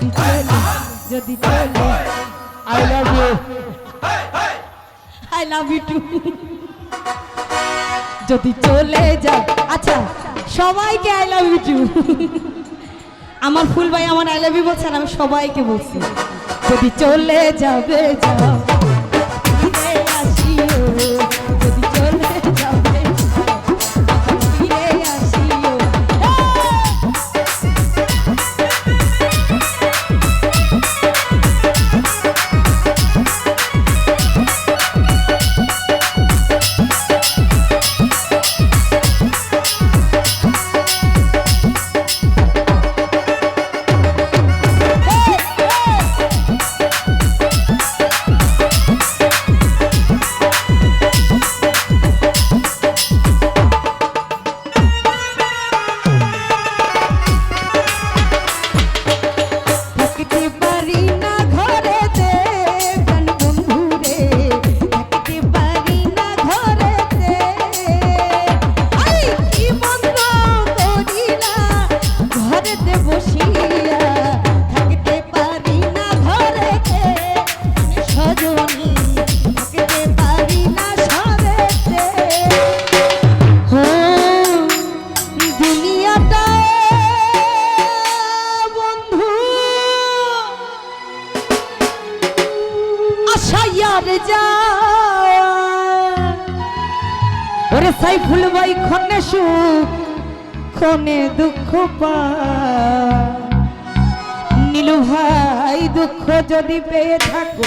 যদি চলে যদি চলে I love you I love you too যদি চলে যাও আচ্ছা সবাইকে আই লাভ ইউ টু আমার ফুল ভাই আমার আই লাভ ইউ বলছেন, আমি সবাইকে বলছি। যদি চলে যাবে যাও ওরে সাইফুল ভাই খনে সুখ খনে দুঃখ পা নীলু ভাই, দুঃখ যদি পেয়ে থাকো,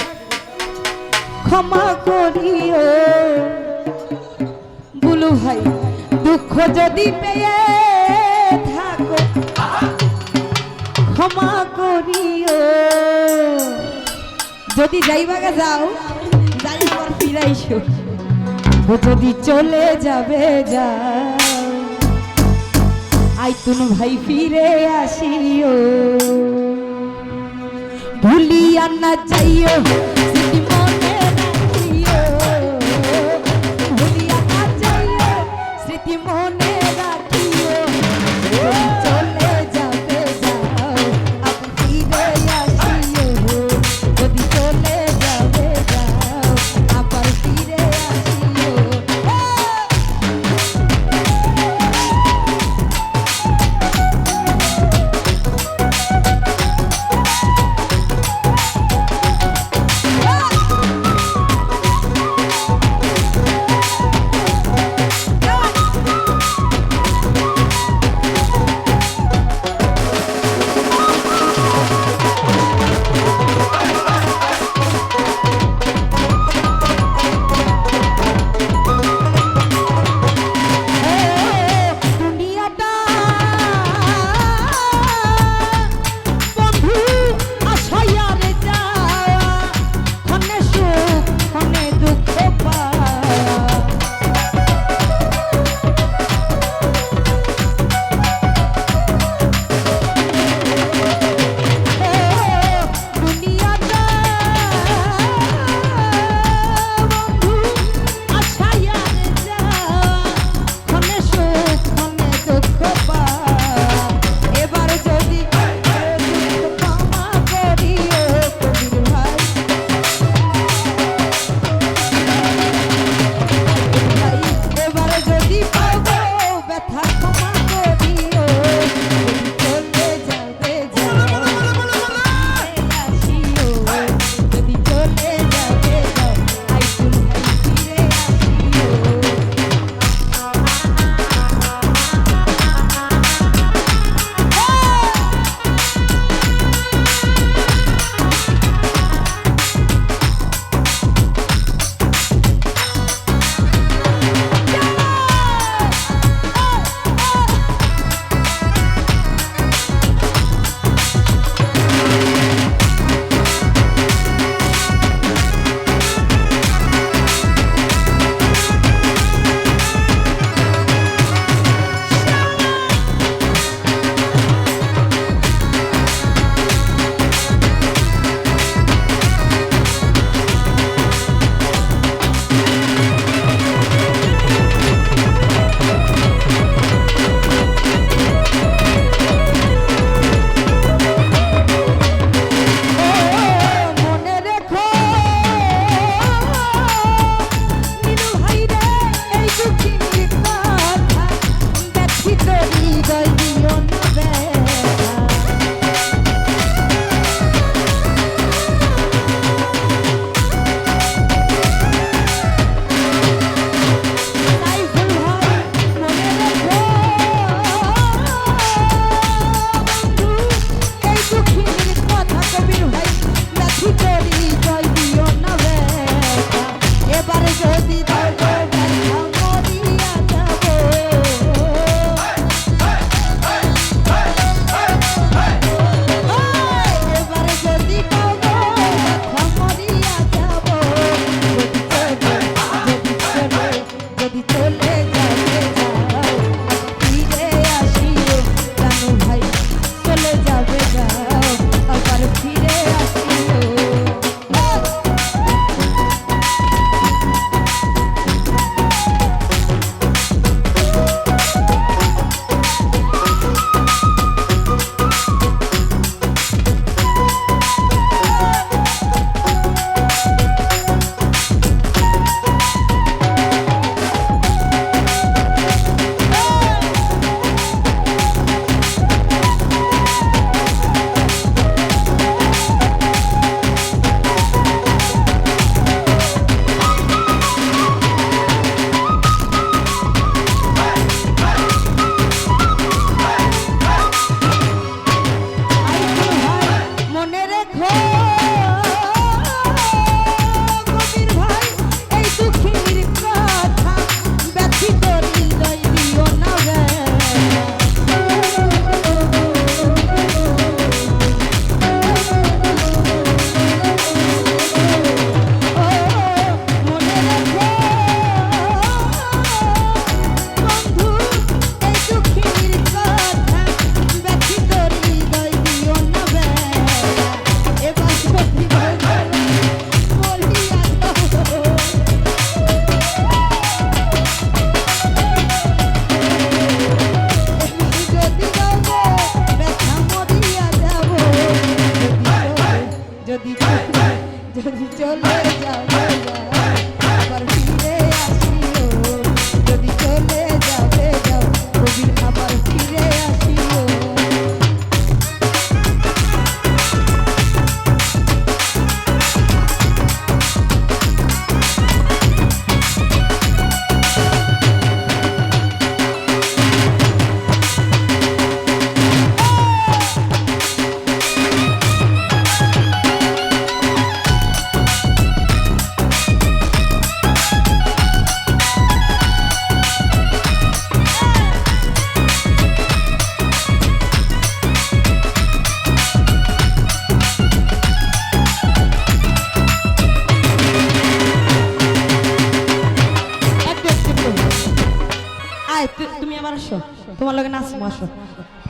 ক্ষমা করিও। বুলু ভাই, দুঃখ যদি পেয়ে থাকো, ক্ষমা করিও। যদি যাইবাগে যাও যাই আবার ফিরাইছো। ও যদি চলে যাবে যাও। আইতুন ভাই ফিরে আসিও। ভুলিয়া না যাইও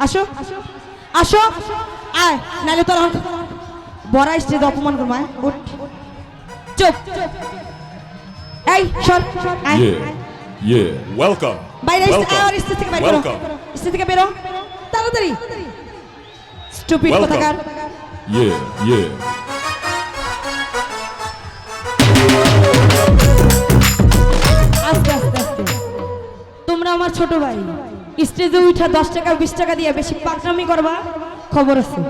আসো। আসো। আয় নাহলে তোর বড় আসছে তো অপমান করব আয় উঠ। চুপ। এই সর আয়। Yeah. বাইরে আর স্টেজ থেকে বাইরে বেরো। স্টেজ থেকে বেরো। তাড়াতাড়ি। স্টুপিড. কোথাকার। Yeah. আস্তে আস্তে আস্তে। তোমরা আমার ছোট ভাই। স্টেজে উঠা দশ টাকা, বিশ টাকা দিয়ে বেশি পাকনামি করবা? খবর আছে।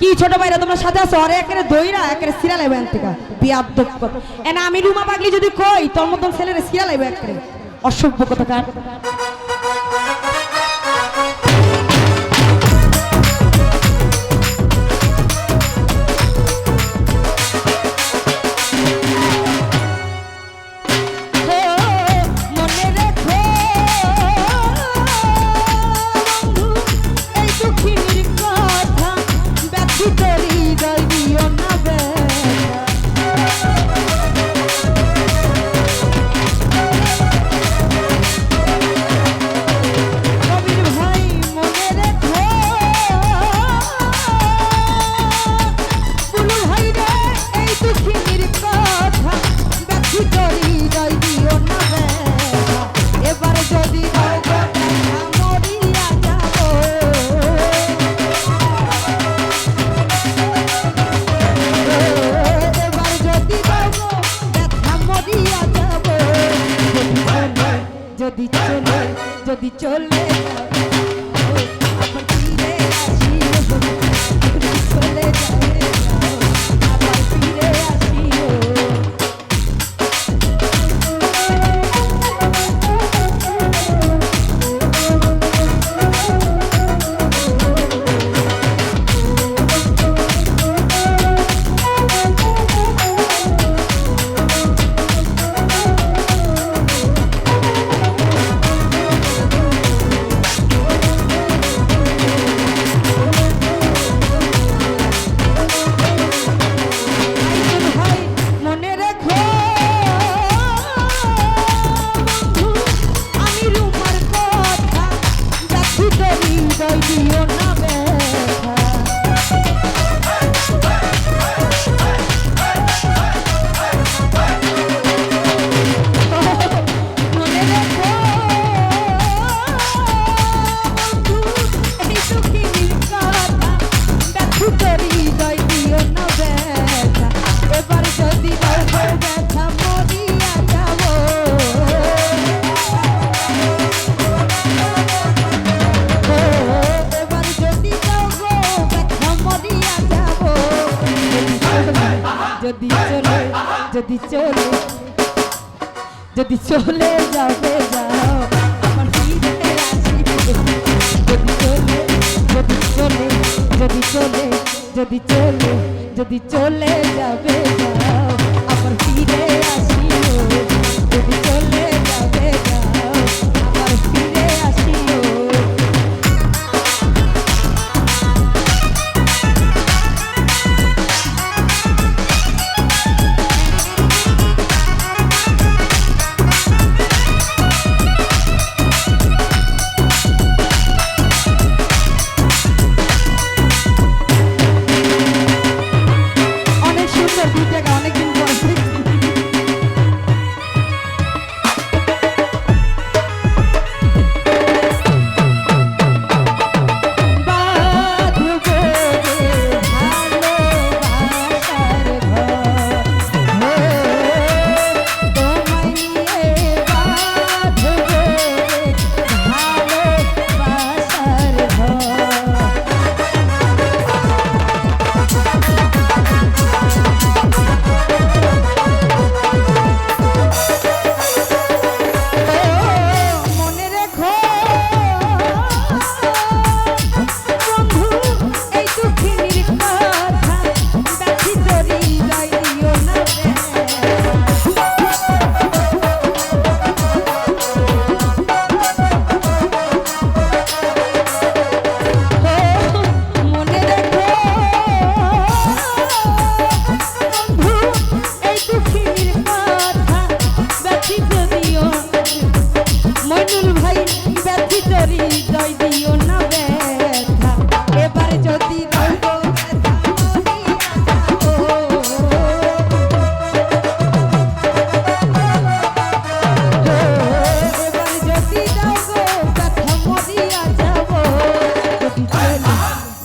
কি ছোট ভাইরা, তোমরা সাথে আছো? আরে একেরে দইরা একেরে সিরা লাইবে এন থেকে। কর। এনা আমি রুমা পাগলি যদি কই, তোর মতন ছেলেরে সিরা লাইবে একেরে অসভ্য কথাকার মনে যদি চলে যাবে যাও আমার ফিরে আসিবে যদি চলে যদি চলে যদি চলে যদি চলে যদি চলে যাবে যাও আমার ফিরে আসিও যদি চলে যাবে যাও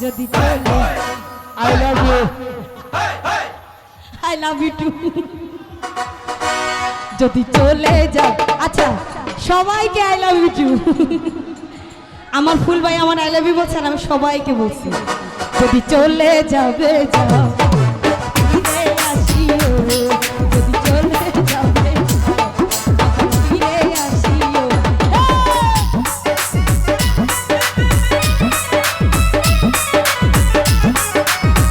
যদি I love you I love you too যদি চলে যাও আচ্ছা সবাইকে আই লাভ ইউ টু আমার ফুল ভাই, আমার আই লাভ ইউ বলছেন আমি সবাইকে বলছি। যদি চলে যাবে, যাও। Yeah.